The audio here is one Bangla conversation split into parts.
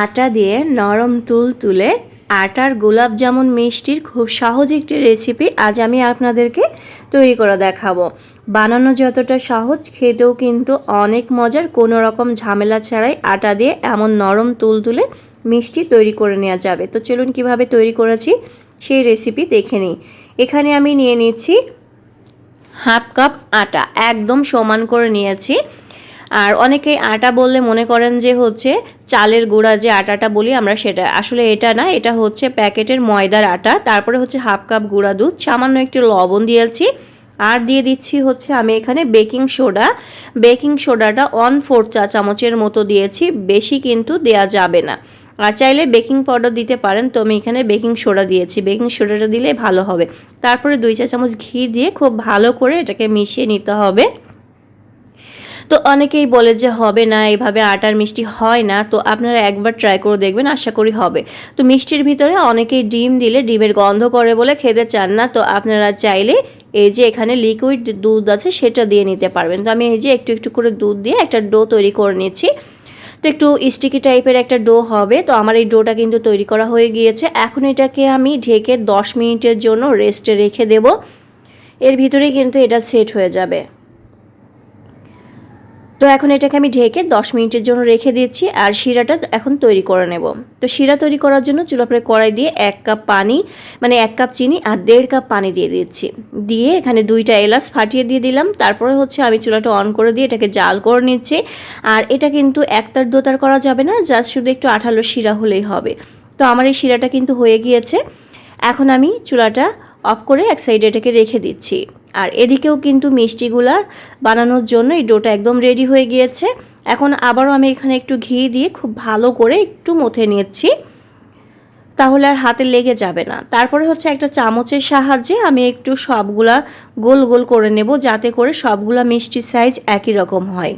আটা দিয়ে নরম তুল তুলে আটার গোলাপ জামুন মিষ্টির খুব সহজ একটি রেসিপি আজ আমি আপনাদেরকে তৈরি করে দেখাবো। বানানো যতটা সহজ, খেতেও কিন্তু অনেক মজার। কোনো রকম ঝামেলা ছাড়াই আটা দিয়ে এমন নরম তুল তুলে মিষ্টি তৈরি করে নেওয়া যাবে। তো চলুন কীভাবে তৈরি করেছি সেই রেসিপি দেখে নিই। এখানে আমি নিয়ে নিচ্ছি হাফ কাপ আটা, একদম সমান করে নিয়েছি। আর অনেকেই আটা বললে মনে করেন যে হচ্ছে চালের গুঁড়া যে আটাটা বলি আমরা সেটা, আসলে এটা না, এটা হচ্ছে প্যাকেটের ময়দার আটা, তারপরে হচ্ছে হাফ কাপ গুঁড়া দুধ, সামান্য একটু লবণ দিয়েছি, আর দিয়ে দিচ্ছি হচ্ছে আমি এখানে বেকিং সোডা, বেকিং সোডাটা ওয়ান ফোর চা চামচের মতো দিয়েছি, বেশি কিন্তু দেয়া যাবে না। আর চাইলে বেকিং পাউডার দিতে পারেন, তো আমি এখানে বেকিং সোডা দিয়েছি, বেকিং সোডাটা দিলে ভালো হবে। তারপরে দুই চা চামচ ঘি দিয়ে খুব ভালো করে এটাকে মিশিয়ে নিতে হবে। তো অনেকেই বলে যে হবে না এইভাবে আটার মিষ্টি হয় না, তো আপনারা একবার ট্রাই করে দেখবেন, আশা করি হবে। তো মিষ্টির ভিতরে অনেকেই ডিম দিলে ডিমের গন্ধ করে বলে খেতে চান না, তো আপনারা চাইলে এই যে এখানে লিকুইড দুধ আছে সেটা দিয়ে নিতে পারবেন। তো আমি এই যে একটু একটু করে দুধ দিয়ে একটা ডো তৈরি করে নিচ্ছি। তো একটু স্টিকি টাইপের একটা ডো হবে, তো আমার এই ডোটা কিন্তু তৈরি করা হয়ে গিয়েছে। এখন এটাকে আমি ঢেকে দশ মিনিটের জন্য রেস্টে রেখে দেব। এর ভিতরেই কিন্তু এটা সেট হয়ে যাবে। তো এখন এটাকে আমি ঢেকে দশ মিনিটের জন্য রেখে দিচ্ছি, আর শিরাটা এখন তৈরি করে নেব। তো শিরা তৈরি করার জন্য চুলা পরে কড়াই দিয়ে এক কাপ পানি মানে এক কাপ চিনি আর দেড় কাপ পানি দিয়ে দিচ্ছি। দিয়ে এখানে দুইটা এলাচ ফাটিয়ে দিয়ে দিলাম, তারপরে হচ্ছে আমি চুলাটা অন করে দিয়ে এটাকে জাল করে নিচ্ছি। আর এটা কিন্তু একতার দোতার করা যাবে না, জাস্ট শুধু একটু আঠালো শিরা হলেই হবে। তো আমার এই শিরাটা কিন্তু হয়ে গিয়েছে। এখন আমি চুলাটা অফ করে এক সাইডে এটাকে রেখে দিচ্ছি। আর এদিকেও কিন্তু মিষ্টিগুলা বানানোর জন্য এই ডোটা একদম রেডি হয়ে গিয়েছে। এখন আবারও আমি এখানে একটু ঘি দিয়ে খুব ভালো করে একটু মথে নিচ্ছি তাহলে আর হাতে লেগে যাবে না। তারপরে হচ্ছে একটা চামচের সাহায্যে আমি একটু সবগুলা গোল গোল করে নেব যাতে করে সবগুলা মিষ্টির সাইজ একই রকম হয়।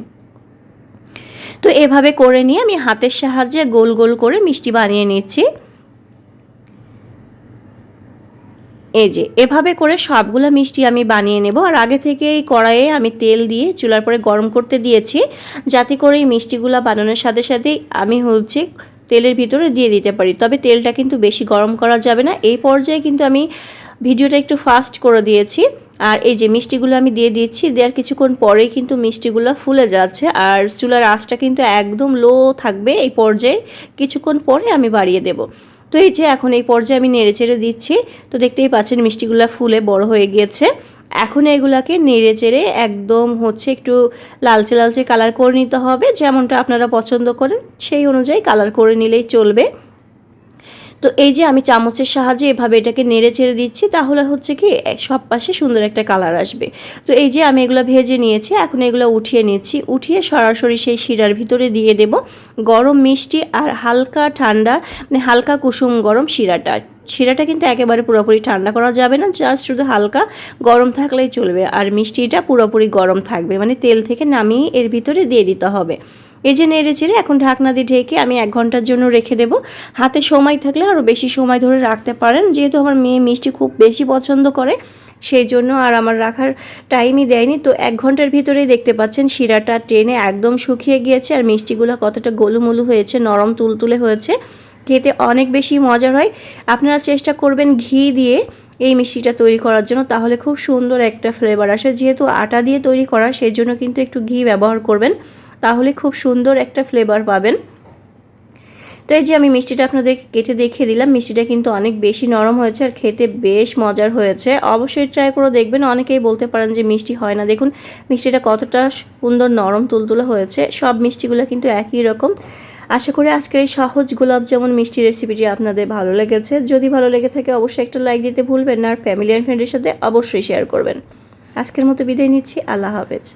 তো এভাবে করে নিয়ে আমি হাতের সাহায্যে গোল গোল করে মিষ্টি বানিয়ে নিচ্ছি। এই যে, এভাবে করে সবগুলো মিষ্টি আমি বানিয়ে নেব। আর আগে থেকে এই কড়াইয়ে আমি তেল দিয়ে চুলার পরে গরম করতে দিয়েছি, যাতে করে এই মিষ্টিগুলো বানানোর সাথে সাথেই আমি হচ্ছে তেলের ভিতরে দিয়ে দিতে পারি। তবে তেলটা কিন্তু বেশি গরম করা যাবে না। এই পর্যায়ে কিন্তু আমি ভিডিওটা একটু ফাস্ট করে দিয়েছি। আর এই যে মিষ্টিগুলো আমি দিয়ে দিচ্ছি, দেওয়ার কিছুক্ষণ পরেই কিন্তু মিষ্টিগুলো ফুলে যাচ্ছে। আর চুলার আঁচটা কিন্তু একদম লো থাকবে। এই পর্যায়ে কিছুক্ষণ পরে আমি বাড়িয়ে দেবো। তো এই যে এখন এই পর্যায়ে আমি নেড়ে চেড়ে দিচ্ছি। তো দেখতেই পাচ্ছেন মিষ্টিগুলো ফুলে বড় হয়ে গিয়েছে। এখন এগুলাকে নেড়ে চেড়ে একদম হচ্ছে একটু লালচে লালচে কালার করে নিতে হবে। যেমনটা আপনারা পছন্দ করেন, সেই অনুযায়ী কালার করে নিলেই চলবে। তো এই যে আমি চামচের সাহায্যে এভাবে এটাকে নেড়ে ছেড়ে দিচ্ছি, তাহলে হচ্ছে কি, সব পাশে সুন্দর একটা কালার আসবে। তো এই যে আমি এগুলো ভেজে নিয়েছি, এখন এগুলো উঠিয়ে নিচ্ছি। উঠিয়ে সরাসরি সেই শিরার ভিতরে দিয়ে দেব গরম মিষ্টি আর হালকা ঠান্ডা মানে হালকা কুসুম গরম শিরাটা। শিরাটা কিন্তু একেবারে পুরোপুরি ঠান্ডা করা যাবে না, জাস্ট শুধু হালকা গরম থাকলেই চলবে। আর মিষ্টিটা পুরোপুরি গরম থাকবে মানে তেল থেকে নামিয়ে এর ভিতরে দিয়ে দিতে হবে। এই যে নেড়ে চেড়ে এখন ঢাকনা দিয়ে ঢেকে আমি এক ঘণ্টার জন্য রেখে দেব। হাতে সময় থাকলে আরও বেশি সময় ধরে রাখতে পারেন। যেহেতু আমার মেয়ে মিষ্টি খুব বেশি পছন্দ করে, সেই জন্য আর আমার রাখার টাইমই দেয়নি। তো এক ঘণ্টার ভিতরেই দেখতে পাচ্ছেন শিরাটা টেনে একদম শুকিয়ে গিয়েছে আর মিষ্টিগুলো কতটা গোলুমুলু হয়েছে, নরম তুলতুলে হয়েছে। খেতে অনেক বেশি মজার হয়। আপনারা চেষ্টা করবেন ঘি দিয়ে এই মিষ্টিটা তৈরি করার জন্য, তাহলে খুব সুন্দর একটা ফ্লেভার আসে। যেহেতু আটা দিয়ে তৈরি করা, সেই জন্য কিন্তু একটু ঘি ব্যবহার করবেন। তাহলে খুব সুন্দর একটা ফ্লেভার পাবেন। তো এই যে আমি মিষ্টিটা আপনাদের কেটে দেখিয়ে দিলাম, মিষ্টিটা কিন্তু অনেক বেশি নরম হয়েছে আর খেতে বেশ মজার হয়েছে। অবশ্যই ট্রাই করে দেখবেন, অনেকেই বলতে পারেন যে মিষ্টি হয় না। দেখুন, মিষ্টিটা কতটা সুন্দর নরম তুলতুলে হয়েছে, সব মিষ্টিগুলো কিন্তু একই রকম। আশা করি আজকের এই সহজ গোলাপ যেমন মিষ্টি রেসিপিটি আপনাদের ভালো লেগেছে। যদি ভালো লেগে থাকে, অবশ্যই একটা লাইক দিতে ভুলবেন না, আর ফ্যামিলি অ্যান্ড ফ্রেন্ডের সাথে অবশ্যই শেয়ার করবেন। আজকের মতো বিদায় নিচ্ছি, আল্লাহ হাফেজ।